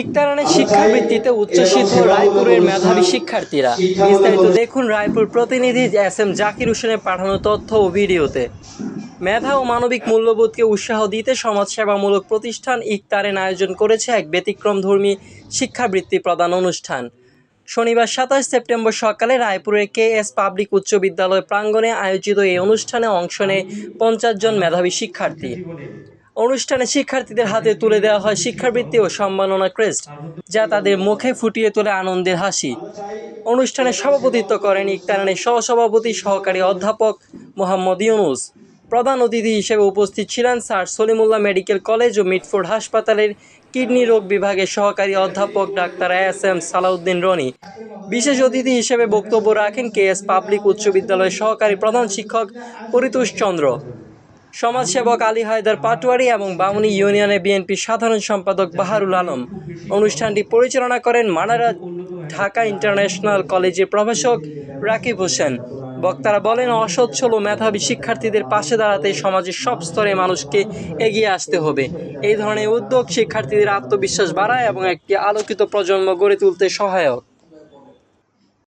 ইকতারানের শিক্ষাবৃত্তিতে উচ্ছ্বসিত রায়পুরের মেধাবী শিক্ষার্থীরা। বিস্তারিত দেখুন রায়পুর প্রতিনিধি এস এম জাকির হোসেনের পাঠানো তথ্য ও ভিডিওতে। মেধা ও মানবিক মূল্যবোধকে উৎসাহ দিতে সমাজসেবামূলক প্রতিষ্ঠান ইকতারেন আয়োজন করেছে এক ব্যতিক্রমধর্মী শিক্ষাবৃত্তি প্রদান অনুষ্ঠান। শনিবার সাতাশ সেপ্টেম্বর সকালে রায়পুরের কে এস পাবলিক উচ্চ বিদ্যালয় প্রাঙ্গণে আয়োজিত এই অনুষ্ঠানে অংশ নেয় পঞ্চাশ জন মেধাবী শিক্ষার্থী। অনুষ্ঠানে শিক্ষার্থীদের হাতে তুলে দেওয়া হয় শিক্ষাবৃত্তি ও সম্মাননা ক্রেস্ট, যা তাদের মুখে ফুটিয়ে তোলে আনন্দের হাসি। অনুষ্ঠানে সভাপতিত্ব করেন ইকতারানের সহসভাপতি সহকারী অধ্যাপক মোহাম্মদ ইউনুস। প্রধান অতিথি হিসেবে উপস্থিত ছিলেন স্যার সলিমুল্লাহ মেডিকেল কলেজ ও মিটফোর্ড হাসপাতালের কিডনি রোগ বিভাগের সহকারী অধ্যাপক doctor S M Salauddin Roni. বিশেষ অতিথি হিসেবে বক্তব্য রাখেন কে এস পাবলিক উচ্চ বিদ্যালয়ের সহকারী প্রধান শিক্ষক পরিতোষ চন্দ্র। সমাজসেবক আলী হায়দার পাটোয়ারি এবং বামুনি ইউনিয়নের বিএনপি সাধারণ সম্পাদক বাহারুল আলম। অনুষ্ঠানটি পরিচালনা করেন মানারা ঢাকা ইন্টারন্যাশনাল কলেজের প্রভাষক রাকিব হোসেন। বক্তারা বলেন অসচ্ছল ও মেধাবী শিক্ষার্থীদের পাশে দাঁড়াতে সমাজের সব স্তরে মানুষকে এগিয়ে আসতে হবে। এই ধরনের উদ্যোগ শিক্ষার্থীদের আত্মবিশ্বাস বাড়ায় এবং একটি আলোকিত প্রজন্ম গড়ে তুলতে সহায়ক।